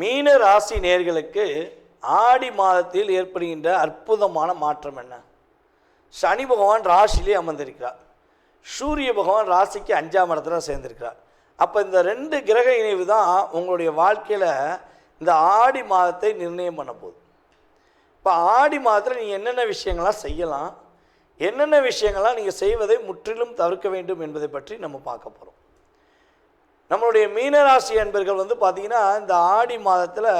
மீன ராசி நேர்களுக்கு ஆடி மாதத்தில் ஏற்படுகின்ற அற்புதமான மாற்றம் என்ன? சனி பகவான் ராசிலே அமர்ந்திருக்கிறார். சூரிய பகவான் ராசிக்கு அஞ்சாம் இடத்துல சேர்ந்திருக்கிறார். அப்போ இந்த ரெண்டு கிரக இணைவு தான் உங்களுடைய வாழ்க்கையில் இந்த ஆடி மாதத்தை நிர்ணயம் பண்ண போகுது. இப்போ ஆடி மாதத்தில் நீங்கள் என்னென்ன விஷயங்கள்லாம் செய்யலாம் என்னென்ன விஷயங்கள்லாம் நீங்கள் செய்வதை முற்றிலும் தவிர்க்க வேண்டும் என்பதை பற்றி நம்ம பார்க்க போகிறோம் நம்மளுடைய மீனராசி அன்பர்கள் வந்து பார்த்திங்கன்னா இந்த ஆடி மாதத்தில்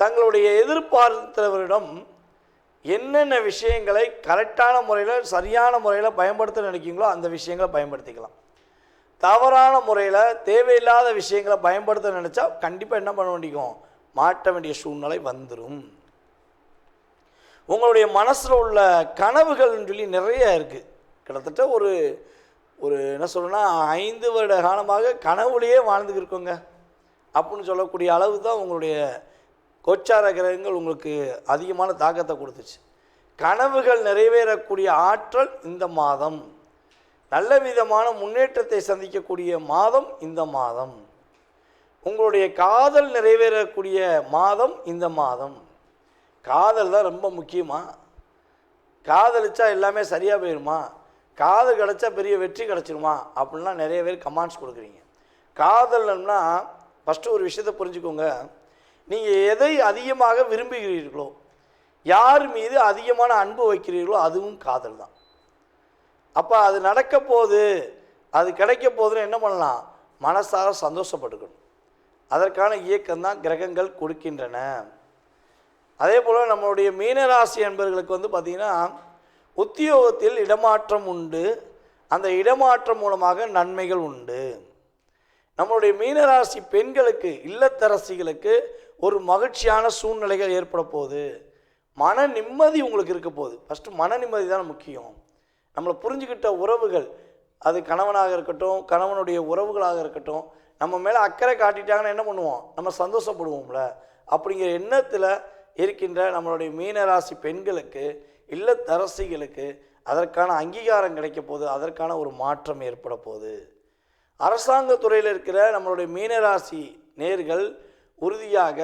தங்களுடைய எதிர்பார்த்தவரிடம் என்னென்ன விஷயங்களை கரெக்டான முறையில் சரியான முறையில் பயன்படுத்த நினைக்கிங்களோ அந்த விஷயங்களை பயன்படுத்திக்கலாம். தவறான முறையில் தேவையில்லாத விஷயங்களை பயன்படுத்த நினச்சா கண்டிப்பாக என்ன பண்ண வேண்டிக்கும் மாட்ட வேண்டிய சூழ்நிலை வந்துடும் உங்களுடைய மனசில் உள்ள கனவுகள்னு சொல்லி நிறைய இருக்குது கிட்டத்தட்ட ஒரு ஒரு என்ன சொல்லணும்னா ஐந்து வருட காலமாக கனவுலேயே வாழ்ந்துக்கிருக்கோங்க அப்படின்னு சொல்லக்கூடிய அளவு தான் உங்களுடைய கோச்சார கிரகங்கள் உங்களுக்கு அதிகமான தாக்கத்தை கொடுத்துச்சு. கனவுகள் நிறைவேறக்கூடிய ஆற்றல் இந்த மாதம். நல்ல விதமான முன்னேற்றத்தை சந்திக்கக்கூடிய மாதம் இந்த மாதம். உங்களுடைய காதல் நிறைவேறக்கூடிய மாதம் இந்த மாதம். காதல் தான் ரொம்ப முக்கியமாக காதலிச்சா எல்லாமே சரியாக போயிடுமா காதல் கிடச்சா பெரிய வெற்றி கிடச்சிருமா? அப்படின்லாம் நிறைய பேர் கமாண்ட்ஸ் கொடுக்குறீங்க. காதல்னா ஃபஸ்ட்டு ஒரு விஷயத்தை புரிஞ்சுக்கோங்க. நீங்கள் எதை அதிகமாக விரும்புகிறீர்களோ யார் மீது அதிகமான அன்பு வைக்கிறீர்களோ அதுவும் காதல் தான். அப்போ அது நடக்க போகுது அது கிடைக்க போகுதுன்னு என்ன பண்ணலாம்? மனசார சந்தோஷப்பட்டுக்கணும். அதற்கான இயக்கம் தான் கிரகங்கள் கொடுக்கின்றன. அதே போல் நம்மளுடைய மீனராசி என்பர்களுக்கு வந்து பார்த்திங்கன்னா உத்தியோகத்தில் இடமாற்றம் உண்டு. அந்த இடமாற்றம் மூலமாக நன்மைகள் உண்டு. நம்மளுடைய மீனராசி பெண்களுக்கு இல்லத்தரசிகளுக்கு ஒரு மகிழ்ச்சியான சூழ்நிலைகள் ஏற்பட போகுது. மன நிம்மதி உங்களுக்கு இருக்க போகுது. ஃபஸ்ட்டு மன நிம்மதி தான் முக்கியம். நம்மளை புரிஞ்சுக்கிட்ட உறவுகள் அது கணவனாக இருக்கட்டும் கணவனுடைய உறவுகளாக இருக்கட்டும் நம்ம மேலே அக்கறை காட்டிட்டாங்கன்னா என்ன பண்ணுவோம்? நம்ம சந்தோஷப்படுவோம்ல. அப்படிங்கிற எண்ணத்தில் இருக்கின்ற நம்மளுடைய மீனராசி பெண்களுக்கு இல்லத்தரசிகளுக்கு அதற்கான அங்கீகாரம் கிடைக்க போகுது அதற்கான ஒரு மாற்றம் ஏற்பட போகுது. அரசாங்க துறையில் இருக்கிற நம்மளுடைய மீனராசி நேர்கள் உறுதியாக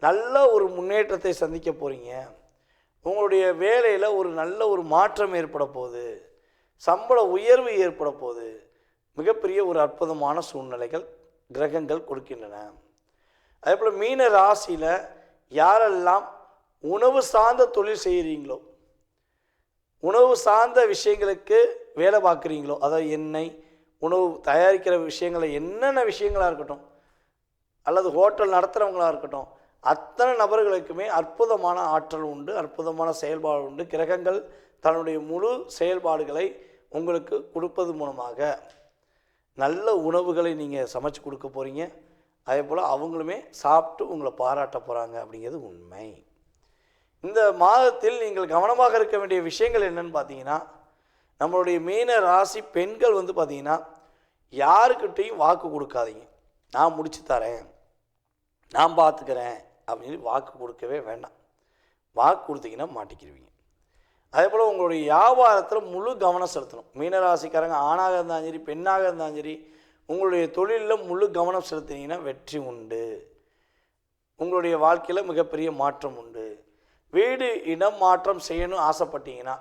நல்ல ஒரு முன்னேற்றத்தை சந்திக்க போகிறீங்க உங்களுடைய வேலையில் ஒரு நல்ல ஒரு மாற்றம் ஏற்பட போகுது. சம்பள உயர்வு ஏற்பட போகுது. மிகப்பெரிய ஒரு அற்புதமான சூழ்நிலைகள் கிரகங்கள் கொடுக்கின்றன. அதே போல் மீன ராசியில் யாரெல்லாம் உணவு சார்ந்த தொழில் செய்கிறீங்களோ உணவு சார்ந்த விஷயங்களுக்கு வேலை பார்க்குறீங்களோ அதாவது எண்ணெய் உணவு தயாரிக்கிற விஷயங்களை என்னென்ன விஷயங்களாக இருக்கட்டும் அல்லது ஹோட்டல் நடத்துகிறவங்களாக இருக்கட்டும் அத்தனை நபர்களுக்குமே அற்புதமான ஆற்றல் உண்டு அற்புதமான செயல்பாடு உண்டு. கிரகங்கள் தன்னுடைய முழு செயல்பாடுகளை உங்களுக்கு கொடுப்பது மூலமாக நல்ல உணவுகளை நீங்கள் சமைச்சு கொடுக்க போகிறீங்க அதே போல் அவங்களுமே சாப்பிட்டு உங்களை பாராட்ட போகிறாங்க அப்படிங்கிறது உண்மை. இந்த மாதத்தில் நீங்கள் கவனமாக இருக்க வேண்டிய விஷயங்கள் என்னன்னு பார்த்தீங்கன்னா நம்மளுடைய மீன ராசி பெண்கள் வந்து பார்த்தீங்கன்னா யாருக்கிட்டையும் வாக்கு கொடுக்காதீங்க. நான் முடிச்சு தரேன். நான் பார்த்துக்கிறேன் அப்படின்னு வாக்கு கொடுக்கவே வேண்டாம். வாக்கு கொடுத்தீங்கன்னா மாட்டிக்கிருவீங்க. அதே போல் உங்களுடைய வியாபாரத்தில் முழு கவனம் செலுத்தணும். மீனராசிக்காரங்க ஆணாக இருந்தாலும் சரி பெண்ணாக இருந்தாலும் சரி உங்களுடைய தொழிலில் முழு கவனம் செலுத்தினீங்கன்னா வெற்றி உண்டு. உங்களுடைய வாழ்க்கையில் மிகப்பெரிய மாற்றம் உண்டு. வீடு இடம் மாற்றம் செய்யணும் ஆசைப்பட்டீங்கன்னா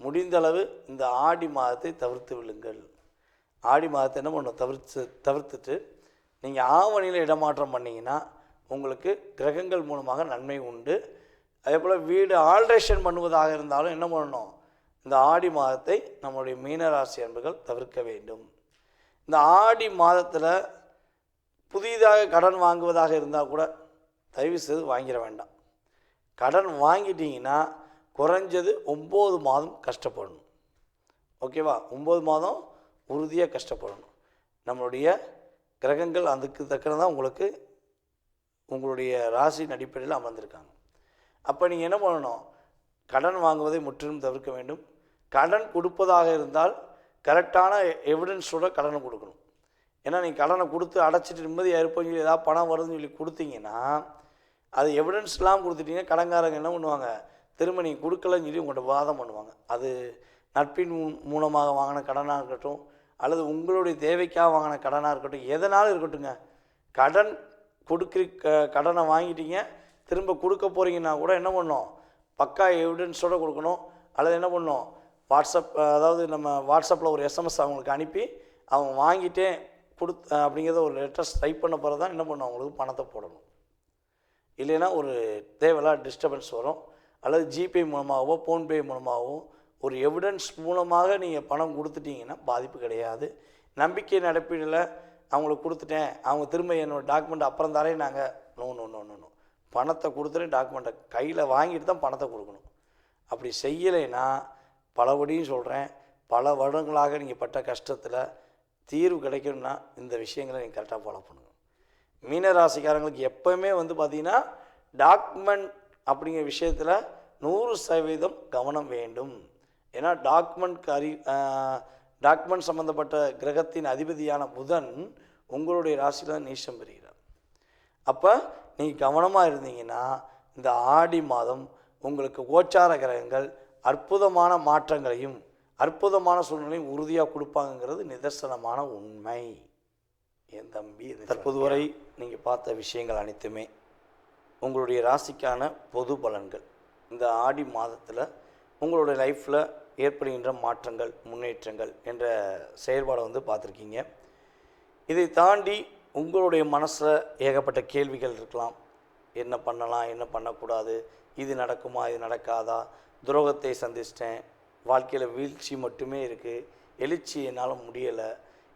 முடிந்தளவு இந்த ஆடி மாதத்தை தவிர்த்து விழுங்கள் ஆடி மாதத்தை என்ன பண்ணணும்? தவிர்த்து தவிர்த்துட்டு நீங்கள் ஆவணியில் இடமாற்றம் பண்ணிங்கன்னா உங்களுக்கு கிரகங்கள் மூலமாக நன்மை உண்டு. அதே போல் வீடு ஆல்ட்ரேஷன் பண்ணுவதாக இருந்தாலும் என்ன பண்ணணும்? இந்த ஆடி மாதத்தை நம்மளுடைய மீனராசி அன்புகள் தவிர்க்க வேண்டும். இந்த ஆடி மாதத்தில் புதிதாக கடன் வாங்குவதாக இருந்தால் கூட தயவு செய்து வாங்கிட வேண்டாம். கடன் வாங்கிட்டீங்கன்னா குறைஞ்சது ஒம்பது மாதம் கஷ்டப்படணும். ஓகேவா? ஒம்பது மாதம் உறுதியாக கஷ்டப்படணும். நம்மளுடைய கிரகங்கள் அதுக்கு தக்கனதான் உங்களுக்கு உங்களுடைய ராசியின் அடிப்படையில் அமர்ந்திருக்காங்க. அப்போ நீங்கள் என்ன பண்ணணும்? கடன் வாங்குவதை முற்றிலும் தவிர்க்க வேண்டும். கடன் கொடுப்பதாக இருந்தால் கரெக்டான எவிடன்ஸோட கடனை கொடுக்கணும். ஏன்னா நீங்கள் கடனை கொடுத்து அடைச்சிட்டு நிம்மதியாக இருப்போம் சொல்லி ஏதாவது பணம் வருதுன்னு சொல்லி கொடுத்தீங்கன்னா அது எவிடன்ஸ்லாம் கொடுத்துட்டிங்கன்னா கடங்காரங்க கடன்காரங்க என்ன பண்ணுவாங்க? திரும்ப நீங்கள் கொடுக்கலன்னு சொல்லி உங்கள்கிட்ட வாதம் பண்ணுவாங்க. அது நட்பின் மூ- மூலமாக வாங்கின கடனாக இருக்கட்டும் அல்லது உங்களுடைய தேவைக்காக வாங்கின கடனாக இருக்கட்டும் எதனாலும் இருக்கட்டுங்க கடன் கொடுக்குற க கடனை வாங்கிட்டீங்க திரும்ப கொடுக்க போகிறீங்கன்னா கூட என்ன பண்ணணும் பக்கா எவிடன்ஸோடு கொடுக்கணும். அல்லது என்ன பண்ணணும் வாட்ஸ்அப் அதாவது நம்ம வாட்ஸ்அப்பில் ஒரு எஸ்எம்எஸ் அவங்களுக்கு அனுப்பி அவங்க வாங்கிட்டேன் கொடுத் அப்படிங்கிறத ஒரு லெட்டர்ஸ் டைப் பண்ண பிறகு தான் என்ன பண்ணும்? அவங்களுக்கு பணத்தை போடணும். இல்லைன்னா ஒரு தேவையில்லாத டிஸ்டர்பன்ஸ் வரும். அல்லது ஜிபே மூலமாகவோ ஃபோன்பே மூலமாகவோ ஒரு எவிடன்ஸ் மூலமாக நீங்கள் பணம் கொடுத்துட்டீங்கன்னா பாதிப்பு கிடையாது. நம்பிக்கை நடப்பீடில் அவங்களுக்கு கொடுத்துட்டேன். அவங்க திரும்ப என்னோட டாக்குமெண்ட் அப்புறம் தரே நாங்கள் no no no no no பணத்தை கொடுத்துட்டு டாக்குமெண்ட்டை கையில் வாங்கிட்டு தான் பணத்தை கொடுக்கணும். அப்படி செய்யலைன்னா பலபடியும் சொல்கிறேன் பல வருடங்களாக நீங்கள் பட்ட கஷ்டத்தில் தீர்வு கிடைக்கணும்னா இந்த விஷயங்களை நீங்கள் கரெக்டாக ஃபாலோ பண்ணுங்கள் மீனராசிக்காரங்களுக்கு எப்போவுமே வந்து பார்த்திங்கன்னா டாக்குமெண்ட் அப்படிங்கிற விஷயத்தில் நூறு சதவீதம் கவனம் வேண்டும். ஏன்னா டாக்குமெண்ட் அறி டாக்குமெண்ட் சம்மந்தப்பட்ட கிரகத்தின் அதிபதியான புதன் உங்களுடைய ராசியில் நீச்சம் பெறுகிறார். அப்போ நீங்கள் கவனமாக இருந்தீங்கன்னா இந்த ஆடி மாதம் உங்களுக்கு கோச்சார கிரகங்கள் அற்புதமான மாற்றங்களையும் அற்புதமான சூழ்நிலையும் உறுதியாக கொடுப்பாங்கங்கிறது நிதர்சனமான உண்மை. என் தம்பி தற்போது வரை நீங்கள் பார்த்த விஷயங்கள் அனைத்துமே உங்களுடைய ராசிக்கான பொது பலன்கள். இந்த ஆடி மாதத்தில் உங்களுடைய லைஃப்பில் ஏற்படுகின்ற மாற்றங்கள் முன்னேற்றங்கள் என்ற செயல்பாடை வந்து பார்த்துருக்கீங்க. இதை தாண்டி உங்களுடைய மனசில் ஏகப்பட்ட கேள்விகள் இருக்கலாம். என்ன பண்ணலாம் என்ன பண்ணக்கூடாது இது நடக்குமா இது நடக்காதா? துரோகத்தை சந்திச்சிட்டேன். வாழ்க்கையில் வீழ்ச்சி மட்டுமே இருக்குது எழுச்சி என்னால் முடியலை.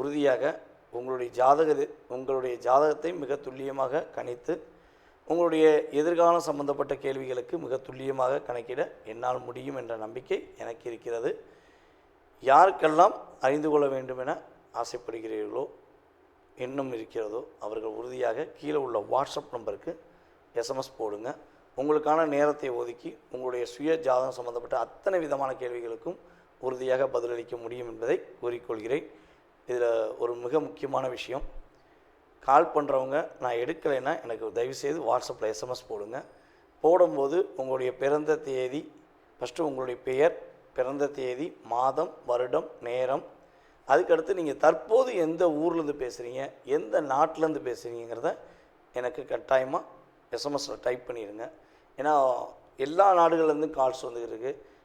உறுதியாக உங்களுடைய ஜாதக உங்களுடைய ஜாதகத்தை மிக துல்லியமாக கணித்து உங்களுடைய எதிர்காலம் சம்பந்தப்பட்ட கேள்விகளுக்கு மிக துல்லியமாக கணக்கிட என்னால் முடியும் என்ற நம்பிக்கை எனக்கு இருக்கிறது. யாருக்கெல்லாம் அறிந்து கொள்ள வேண்டும் என ஆசைப்படுகிறீர்களோ இன்னும் இருக்கிறதோ அவர்கள் உறுதியாக கீழே உள்ள வாட்ஸ்அப் நம்பருக்கு எஸ்எம்எஸ் போடுங்க. உங்களுக்கான நேரத்தை ஒதுக்கி உங்களுடைய சுய ஜாதகம் சம்பந்தப்பட்ட அத்தனை விதமான கேள்விகளுக்கும் உறுதியாக பதிலளிக்க முடியும் என்பதை கூறிக்கொள்கிறேன். இதில் ஒரு மிக முக்கியமான விஷயம். கால் பண்ணுறவங்க நான் எடுக்கலைன்னா எனக்கு தயவுசெய்து வாட்ஸ்அப்பில் எஸ்எம்எஸ் போடுங்க. போடும்போது உங்களுடைய பிறந்த தேதி ஃபஸ்ட்டு உங்களுடைய பெயர் பிறந்த தேதி மாதம் வருடம் நேரம். அதுக்கடுத்து நீங்கள் தற்போது எந்த ஊர்லேருந்து பேசுகிறீங்க எந்த நாட்டிலேருந்து பேசுகிறீங்கிறத எனக்கு கட்டாயமாக எஸ்எம்எஸில் டைப் பண்ணிடுங்க. ஏன்னா எல்லா நாடுகள்லேருந்து கால்ஸ் வந்துருக்கு